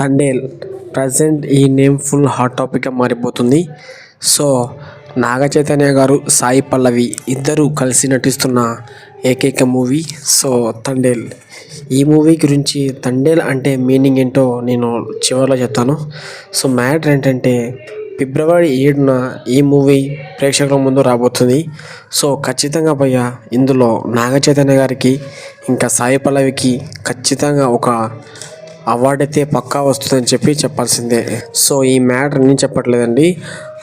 Thandel present ఈ name full hot టాపిక్గా మారిపోతుంది. సో నాగ చైతన్య గారు సాయి పల్లవి ఇద్దరు కలిసి నటిస్తున్న ఏకైక మూవీ సో తండేల్ ఈ మూవీ గురించి తండేల్ అంటే మీనింగ్ ఏంటో నేను చివరిలో చెప్తాను. సో మ్యాటర్ ఏంటంటే ఫిబ్రవరి ఏడున ఈ మూవీ ప్రేక్షకుల ముందు రాబోతుంది. సో ఖచ్చితంగా భయ్య ఇందులో నాగ చైతన్య గారికి ఇంకా సాయి పల్లవికి ఖచ్చితంగా ఒక అవార్డు అయితే పక్కా వస్తుందని చెప్పి చెప్పాల్సిందే. సో ఈ మ్యాటర్ నేను చెప్పట్లేదండి.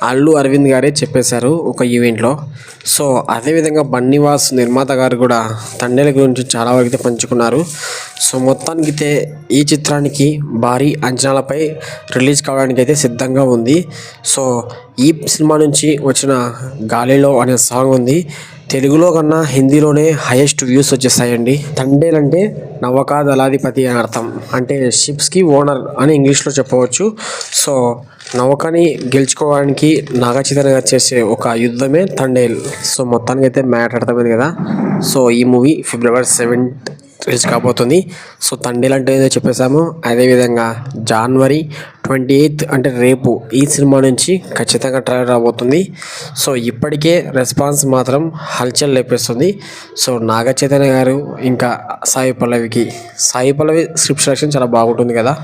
అల్లు అరవింద్ గారే చెప్పేశారు ఒక ఈవెంట్లో. సో అదేవిధంగా బన్నీవాస్ నిర్మాత గారు కూడా తండ్రి గురించి చాలా వరకు అయితే పంచుకున్నారు. సో మొత్తానికి ఈ చిత్రానికి భారీ అంచనాలపై రిలీజ్ కావడానికి అయితే సిద్ధంగా ఉంది. సో ఈ సినిమా నుంచి వచ్చిన గాలిలో అనే సాంగ్ ఉంది. తెలుగులో కన్నా హిందీలోనే హైయెస్ట్ వ్యూస్ వచ్చేసాయండి. తండేల్ అంటే నవకా దళాధిపతి అని అర్థం. అంటే షిప్స్కి ఓనర్ అని ఇంగ్లీష్లో చెప్పవచ్చు. సో నౌకని గెలుచుకోవడానికి నాగచైతన్య చేసే ఒక యుద్ధమే తండేల్. సో మొత్తానికి అయితే మ్యాట్ అర్థమైంది కదా. సో ఈ మూవీ ఫిబ్రవరి సెవెంత్ రిలీజ్ కాబోతుంది. సో తండ్రి లాంటివి ఏదో చెప్పేశాము. అదేవిధంగా జనవరి ట్వంటీ ఎయిత్ అంటే రేపు ఈ సినిమా నుంచి ఖచ్చితంగా ట్రైలర్ రాబోతుంది. సో ఇప్పటికే రెస్పాన్స్ మాత్రం హల్చల్ లేపేస్తుంది. సో నాగ చైతన్య గారు ఇంకా సాయి పల్లవికి సాయి పల్లవి స్క్రిప్ట్ సెలక్షన్ చాలా బాగుంటుంది కదా.